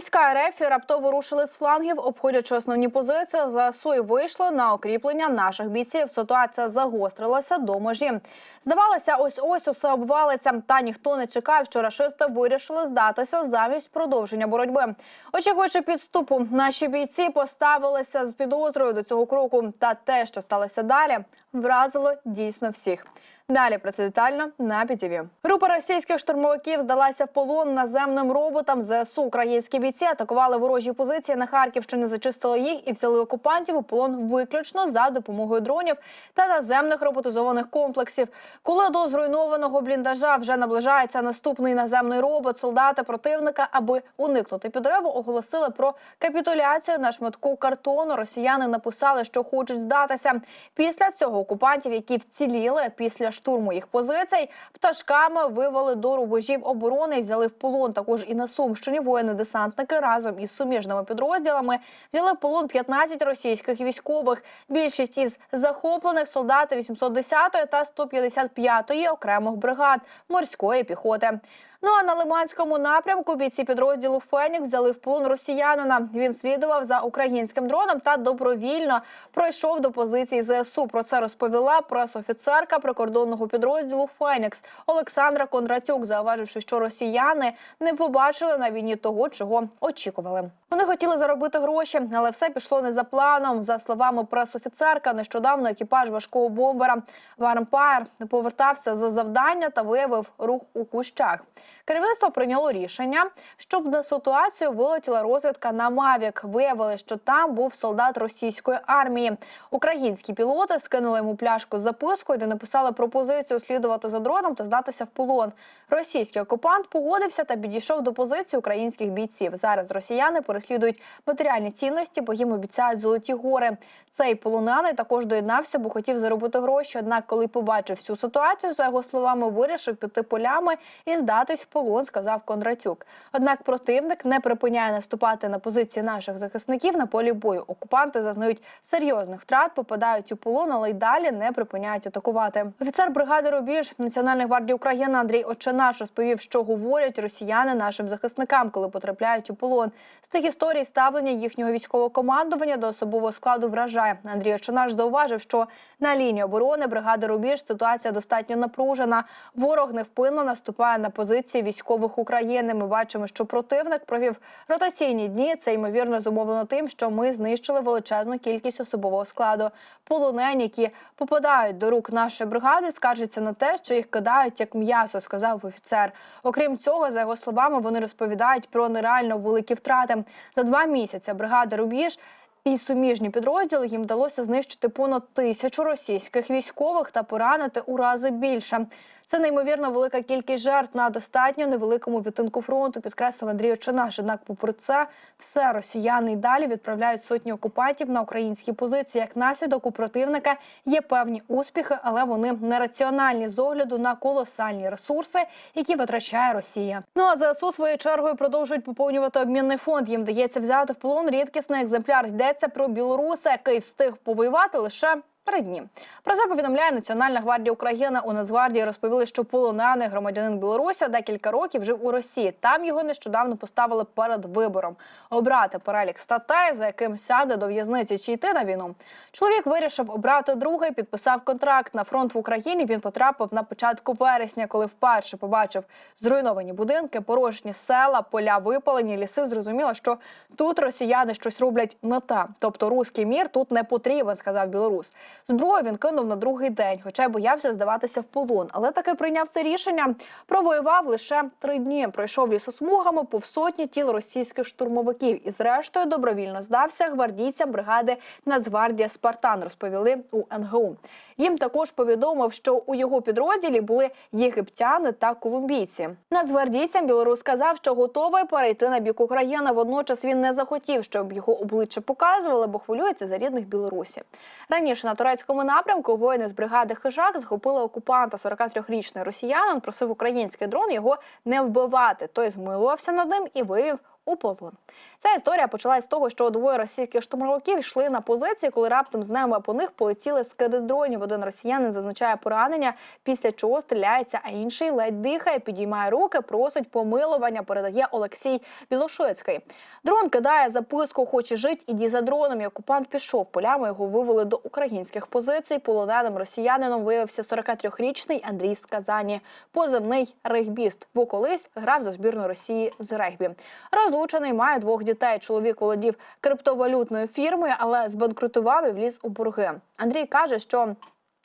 Війська РФ раптово рушили з флангів, обходячи основні позиції. ЗСУ і вийшли на укріплення наших бійців. Ситуація загострилася до межі. Здавалося, ось ось усе обвалиться. Та ніхто не чекав, що рашисти вирішили здатися замість продовження боротьби. Очікуючи підступу, наші бійці поставилися з підозрою до цього кроку. Та те, що сталося далі, вразило дійсно всіх. Далі про це детально на ПІТІВІ. Група російських штурмовиків здалася в полон наземним роботам. ЗСУ українські бійці атакували ворожі позиції на Харківщині, зачистили їх і взяли окупантів у полон виключно за допомогою дронів та наземних роботизованих комплексів. Коли до зруйнованого бліндажа вже наближається наступний наземний робот, солдати противника, аби уникнути підриву, оголосили про капітуляцію на шматку картону. Росіяни написали, що хочуть здатися. Після цього окупантів, які вціліли після штурму їх позицій, пташками вивели до рубежів оборони і взяли в полон. Також і на Сумщині воїни-десантники разом із суміжними підрозділами взяли в полон 15 російських військових. Більшість із захоплених солдати 810-ї та 155-ї окремих бригад морської піхоти. Ну а на Лиманському напрямку бійці підрозділу Фенікс взяли в полон росіянина. Він слідував за українським дроном та добровільно пройшов до позиції ЗСУ. Про це розповіла пресофіцерка прикордонного підрозділу Фенікс Олександра Кондратюк, зауваживши, що росіяни не побачили на війні того, чого очікували. Вони хотіли заробити гроші, але все пішло не за планом. За словами пресофіцерка, нещодавно екіпаж важкого бомбера Вармпайр повертався за завдання та виявив рух у кущах. Керівництво прийняло рішення, щоб на ситуацію вилетіла розвідка на Мавік. Виявили, що там був солдат російської армії. Українські пілоти скинули йому пляшку з запискою, де написали пропозицію слідувати за дроном та здатися в полон. Російський окупант погодився та підійшов до позиції українських бійців. Зараз росіяни переслідують матеріальні цінності, бо їм обіцяють золоті гори. Цей полонений також доєднався, бо хотів заробити гроші. Однак, коли побачив всю ситуацію, за його словами, вирішив піти полями і здатись в полон, сказав Кондратюк. Однак противник не припиняє наступати на позиції наших захисників на полі бою. Окупанти зазнають серйозних втрат, попадають у полон, але й далі не припиняють атакувати. Офіцер бригади Рубіж Національної гвардії України Андрій Оченаш розповів, що говорять росіяни нашим захисникам, коли потрапляють у полон. З цих історій ставлення їхнього військового командування до особового складу вражає. Андрій Оченаш зауважив, що на лінії оборони бригади Рубіж ситуація достатньо напружена. Ворог невпинно наступає на позиції військових України. Ми бачимо, що противник провів ротаційні дні. Це ймовірно зумовлено тим, що ми знищили величезну кількість особового складу. Полонені, які попадають до рук нашої бригади, скаржаться на те, що їх кидають як м'ясо, сказав офіцер. Окрім цього, за його словами, вони розповідають про нереально великі втрати. За два місяці бригада Рубіж і суміжні підрозділи їм вдалося знищити понад тисячу російських військових та поранити у рази більше. Це неймовірно велика кількість жертв на достатньо невеликому відтинку фронту, підкреслив Андрій Очинаш. Однак, попри це, все росіяни й далі відправляють сотні окупантів на українські позиції. Як наслідок у противника є певні успіхи, але вони нераціональні з огляду на колосальні ресурси, які витрачає Росія. Ну а ЗСУ своєю чергою продовжують поповнювати обмінний фонд. Їм вдається взяти в полон рідкісний екземпляр. Йдеться про білоруса, який встиг повоювати лише. Три про це повідомляє Національна гвардія України. У Нацгвардії розповіли, що полонений громадянин Білорусі декілька років жив у Росії. Там його нещодавно поставили перед вибором обрати перелік статей, за яким сяде до в'язниці чи йти на війну. Чоловік вирішив обрати другий, підписав контракт на фронт в Україні. Він потрапив на початку вересня, коли вперше побачив зруйновані будинки, порожні села, поля випалені, ліси. Зрозуміло, що тут росіяни щось роблять не те. Тобто руський мір тут не потрібен, сказав білорус. Зброю він кинув на другий день, хоча й боявся здаватися в полон. Але таки прийняв це рішення. Провоював лише три дні. Пройшов лісосмугами повсотні тіл російських штурмовиків і, зрештою, добровільно здався гвардійцям бригади Нацгвардія Спартан. Розповіли у НГУ. Їм також повідомив, що у його підрозділі були єгиптяни та колумбійці. Нацгвардійцям білорус сказав, що готовий перейти на бік України. Водночас він не захотів, щоб його обличчя показували, бо хвилюється за рідних білорусів. Раніше на турецькому напрямку воїни з бригади Хижак захопили окупанта 43-річний росіянин. Просив український дрон його не вбивати. Той змилувався над ним і вивів у полон. Ця історія почалась з того, що двоє російських штурмовиків йшли на позиції, коли раптом з неба по них полетіли скиди з дронів. Один росіянин зазначає поранення, після чого стріляється, а інший ледь дихає, підіймає руки, просить помилування. Передає Олексій Білошицький. Дрон кидає записку Хоче жить, іді за дроном. І окупант пішов. Полями його вивели до українських позицій. Полоненим росіянином виявився 43-річний Андрій з Казані, позивний регбіст, бо колись грав за збірну Росії з регбі. Розлучений має двох дітей. Чоловік володів криптовалютною фірмою, але збанкрутував і вліз у борги. Андрій каже, що.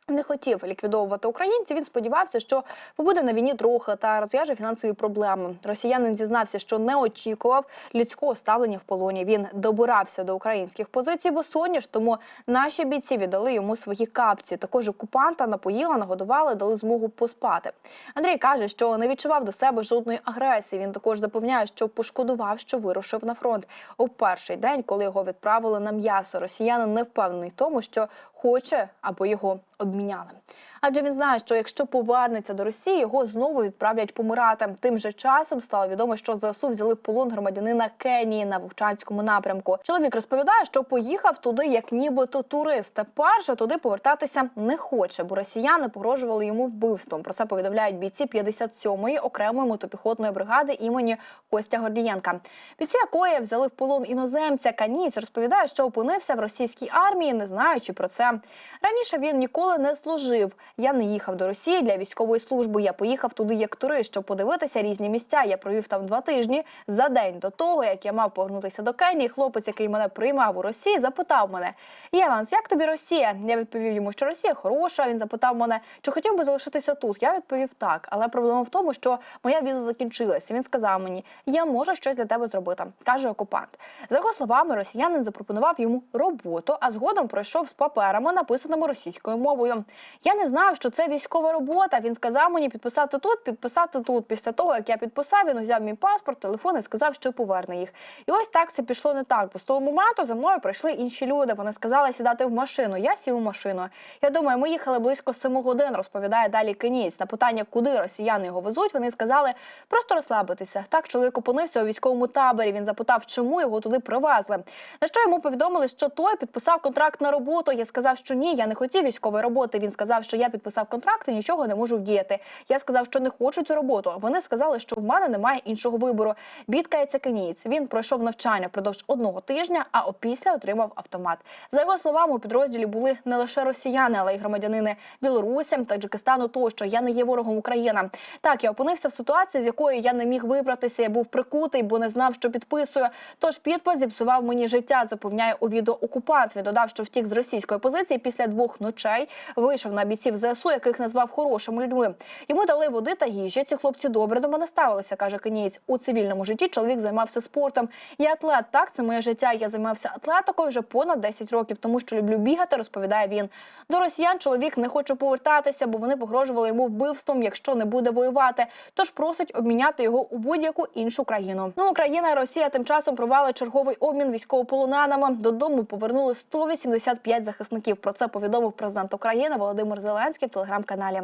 Не хотів ліквідовувати українців. Він сподівався, що побуде на війні трохи та розв'яже фінансові проблеми. Росіянин зізнався, що не очікував людського ставлення в полоні. Він добирався до українських позицій в Осоніж, тому наші бійці віддали йому свої капці. Також окупанта напоїли, нагодували, дали змогу поспати. Андрій каже, що не відчував до себе жодної агресії. Він також запевняє, що пошкодував, що вирушив на фронт у перший день, коли його відправили на м'ясо. Росіянин не впевнений тому, що хоче, аби його обміняли. Адже він знає, що якщо повернеться до Росії, його знову відправлять помирати. Тим же часом стало відомо, що ЗСУ взяли в полон громадянина Кенії на Вовчанському напрямку. Чоловік розповідає, що поїхав туди як нібито турист. Тепер туди повертатися не хоче, бо росіяни погрожували йому вбивством. Про це повідомляють бійці 57-ї окремої мотопіхотної бригади імені Костя Гордієнка. Бійці якої взяли в полон іноземця Каніць розповідає, що опинився в російській армії, не знаючи про це. Раніше він ніколи не служив. Я не їхав до Росії для військової служби. Я поїхав туди як турист, щоб подивитися різні місця. Я провів там два тижні. За день до того, як я мав повернутися до Кенії, хлопець, який мене приймав у Росії, запитав мене: Єванс, як тобі Росія? Я відповів йому, що Росія хороша. Він запитав мене, чи хотів би залишитися тут. Я відповів так, але проблема в тому, що моя віза закінчилася. Він сказав мені, я можу щось для тебе зробити, каже окупант. За його словами, росіянин запропонував йому роботу, а згодом пройшов з паперами, написаними російською мовою. Я не знав, що це військова робота. Він сказав мені підписати тут, підписати тут. Після того, як я підписав, він узяв мій паспорт, телефон і сказав, що поверне їх. І ось так це пішло не так. Бо з того моменту за мною прийшли інші люди. Вони сказали сідати в машину. Я сів у машину. Я думаю, ми їхали близько семи годин. Розповідає далі Кеніць. На питання, куди росіяни його везуть. Вони сказали просто розслабитися. Так чоловік опинився у військовому таборі. Він запитав, чому його туди привезли. На що йому повідомили, що той підписав контракт на роботу. Я сказав, що ні, я не хотів військової роботи. Він сказав, що я підписав контракт і нічого не можу вдіяти. Я сказав, що не хочу цю роботу. Вони сказали, що в мене немає іншого вибору. Бідкається кенієць. Він пройшов навчання впродовж одного тижня, а опісля отримав автомат. За його словами, у підрозділі були не лише росіяни, але й громадянини Білорусі, Таджикистану. Тощо я не є ворогом України. Так я опинився в ситуації, з якої я не міг вибратися. Я був прикутий, бо не знав, що підписую. Тож підпис зіпсував мені життя. Запевняє у відео окупант. Він додав, що втік з російської позиції після двох ночей. Вийшов на бійців ЗСУ, яких назвав хорошими людьми. Йому дали води та їжі. Ці хлопці добре до мене ставилися, каже Кенієць. У цивільному житті чоловік займався спортом. Я атлет. Так, це моє життя. Я займався атлетикою вже понад 10 років, тому що люблю бігати. Розповідає він. До росіян чоловік не хоче повертатися, бо вони погрожували йому вбивством, якщо не буде воювати. Тож просить обміняти його у будь-яку іншу країну. Ну Україна і Росія тим часом провели черговий обмін військовополоненими. Додому повернули 185 захисників. Про це повідомив президент України Володимир Зеленський в телеграм-каналі.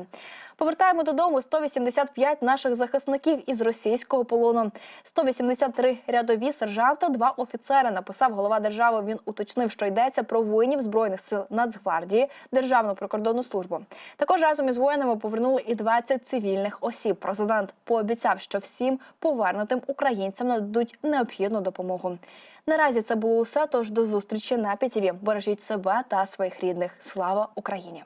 Повертаємо додому 185 наших захисників із російського полону. 183 рядові сержанти, два офіцери. Написав голова держави. Він уточнив, що йдеться про воїнів збройних сил Нацгвардії, Державну прикордонну службу. Також разом із воїнами повернули і 20 цивільних осіб. Президент пообіцяв, що всім повернутим українцям нададуть необхідну допомогу. Наразі це було усе. Тож до зустрічі на ПІТІВІ. Бережіть себе та своїх рідних. Слава Україні!